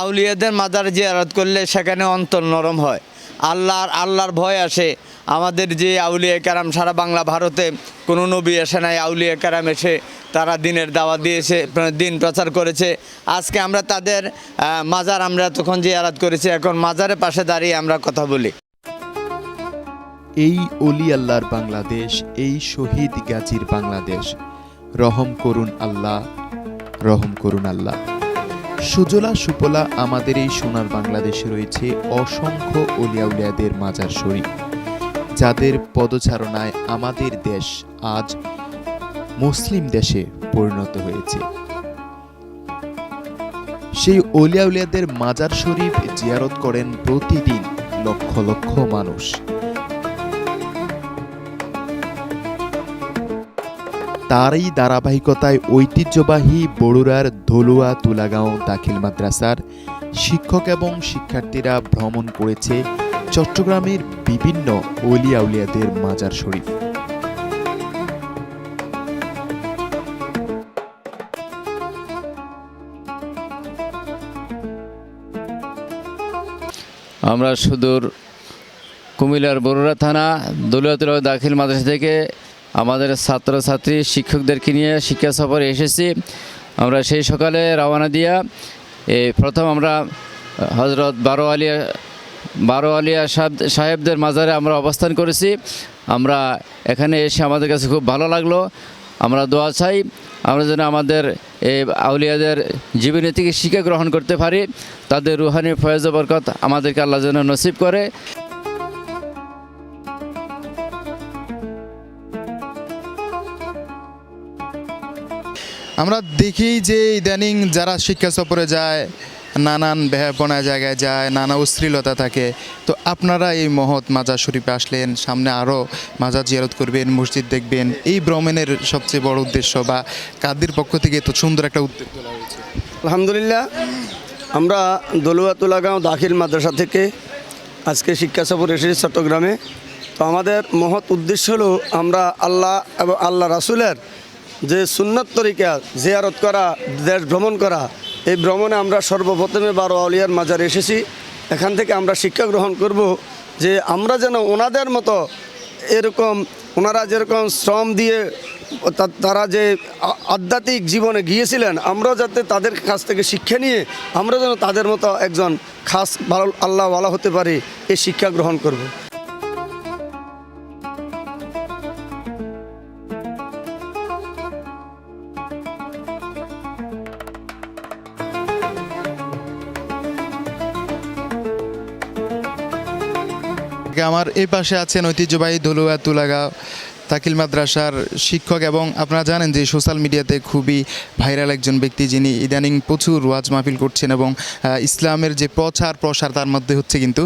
আউলিয়াদের মাজার জিয়ারত করলে সেখানে অন্তর নরম হয়। আল্লাহর আল্লাহর ভয় আসে। আমাদের যে আউলিয়া কারাম সারা বাংলা ভারতে কোনো নবী আসে নাই, আউলিয়া কারাম এসে তারা দিনের দাওয়া দিয়েছে দিন প্রচার করেছে। আজকে আমরা তাদের মাজার আমরা তখন জিয়ারত করেছি, এখন মাজারের পাশে দাঁড়িয়ে আমরা কথা বলি। এই অলি আল্লাহর বাংলাদেশ, এই শহীদ গাজীর বাংলাদেশ। রহম করুন আল্লাহ, রহম করুন আল্লাহ। সুজলা সুপলা আমাদের এই সোনার বাংলাদেশে রয়েছে অসংখ্য অলিয়াউলিয়াদের মাজার শরীফ, যাদের পদচারণায় আমাদের দেশ আজ মুসলিম দেশে পরিণত হয়েছে। সেই অলিয়াউলিয়াদের মাজার শরীফ জিয়ারত করেন প্রতিদিন লক্ষ লক্ষ মানুষ। তারই ধারাবাহিকতায় ঐতিহ্যবাহী বড়ুরার ধলুয়া তুলাগাঁও দাখিল মাদ্রাসার শিক্ষক এবং শিক্ষার্থীরা ভ্রমণ করেছে চট্টগ্রামের বিভিন্ন অলিয়া উলিয়াদের মাজার শরীফ। আমরা সুদূর কুমিল্লার বরুড়া থানা দলিয়াতুল দাখিল মাদ্রাসা থেকে আমাদের ছাত্রছাত্রী, শিক্ষকদেরকে নিয়ে শিক্ষা সফরে এসেছি। আমরা সেই সকালে রওনা দিয়া এই প্রথম আমরা হজরত বারো আলিয়া বারো আলিয়া সাহেব- সাহেবদের মাজারে আমরা অবস্থান করেছি। আমরা এখানে এসে আমাদের কাছে খুব ভালো লাগল। আমরা দোয়া চাই, আমরা যেন আমাদের এই আউলিয়াদের জীবনী থেকে শিক্ষা গ্রহণ করতে পারি। তাদের রুহানি, ফয়েজ বরকত আমাদেরকে আল্লাহ যেন নসিব করে। আমরা দেখি যে ইদানিং যারা শিক্ষা সফরে যায়, নানান বেহাপনা জায়গায় যায়, নানা অশ্লীলতা থাকে, তো আপনারা এই মহৎ মাজার শরীফে আসলেন, সামনে আরও মাজার জিয়ারত করবেন, মসজিদ দেখবেন, এই ভ্রমণের সবচেয়ে বড় উদ্দেশ্য বা কাদের পক্ষ থেকে তো সুন্দর একটা উদ্যোগ আলহামদুলিল্লাহ, আমরা দলুয়াতুলাগাঁও দাখিল মাদ্রাসা থেকে আজকে শিক্ষা সফর এসেছি চট্টগ্রামে। তো আমাদের মহৎ উদ্দেশ্য হলো আমরা আল্লাহ এবং আল্লাহ রাসুলের যে সুন্নত তরিকা জিয়ারত করা, দেশ ভ্রমণ করা, এই ভ্রমণে আমরা সর্বপ্রথমে বারো আউলিয়ার মাজারে এসেছি। এখান থেকে আমরা শিক্ষা গ্রহণ করব যে আমরা যেন ওনাদের মতো এরকম, ওনারা যেরকম শ্রম দিয়ে তারা যে আধ্যাত্মিক জীবনে গিয়েছিলেন, আমরাও যাতে তাদের কাছ থেকে শিক্ষা নিয়ে আমরা যেন তাদের মতো একজন খাস ভালো, আল্লাহওয়ালা হতে পারি, এই শিক্ষা গ্রহণ করব। আমার এই পাশে আছেন ঐতিহ্যবাহী দলুয়া তুলাগাঁও তাকিল মাদ্রাসার শিক্ষক এবং আপনারা জানেন যে সোশ্যাল মিডিয়াতে খুবই ভাইরাল একজন ব্যক্তি যিনি ইদানিং প্রচুর ওয়াজ মাহফিল করছেন এবং ইসলামের যে প্রচার প্রসার তার মধ্যে হচ্ছে কিন্তু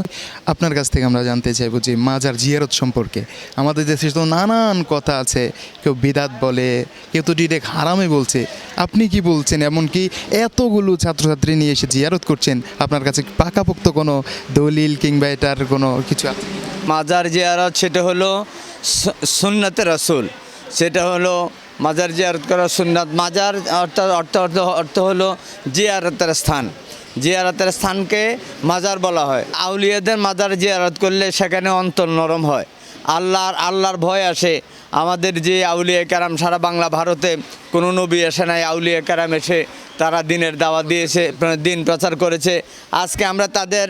আপনার কাছ থেকে আমরা জানতে চাইব যে মাজার জিয়ারত সম্পর্কে। আমাদের দেশে তো নানান কথা আছে, কেউ বিদাত বলে, কেউ তো ডিরেক্ট হারামে বলছে। আপনি কি বলছেন? এমনকি এতগুলো ছাত্রছাত্রী নিয়ে এসে জিয়ারত করছেন, আপনার কাছে পাকাপোক্ত কোনো দলিল কিংবা এটার কোনো কিছু আছে? মাজার জিয়ারত সেটা হলো সুন্নাতে রসুল। সেটা হলো মাজার জিয়ারত করা সুন্নাত। মাজার অর্থ অর্থ অর্থ অর্থ হলো জিয়ারতের স্থান। জিয়ারতের স্থানকে মাজার বলা হয়। আউলিয়াদের মাজার জিয়ারত করলে সেখানে অন্তর নরম হয়। আল্লাহর আল্লাহর ভয় আসে। আমাদের যে আউলিয়া কারাম সারা বাংলা ভারতে কোনো নবী এসে নাই, আউলিয়া কারাম এসে তারা দিনের দাওয়া দিয়েছে দিন প্রচার করেছে। আজকে আমরা তাদের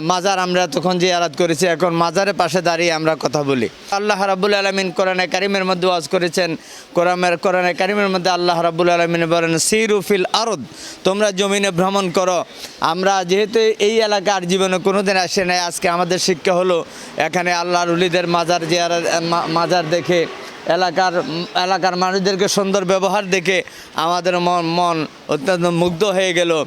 মাজার আমরা তখন জিয়ারাত করেছি, এখন মাজারের পাশে দাঁড়িয়ে আমরা কথা বলি। আল্লাহ রাবুল আলমিন কোরআনে কারিমের মধ্যে ওয়াজ করেছেন কোরআনের কোরআনে কারিমের মধ্যে আল্লাহ রাবুল আলমিন বলেন সিরুফিল আরদ তোমরা জমিনে ভ্রমণ করো। আমরা যেহেতু এই এলাকার জীবনে কোনো দিন আসে নাই, আজকে আমাদের শিক্ষা হলো, এখানে আল্লাহর উলিদের মাজার মা- মাজার দেখে এলাকার এলাকার মানুষদেরকে সুন্দর ব্যবহার দেখে আমাদের মন মন অত্যন্ত মুগ্ধ হয়ে গেল।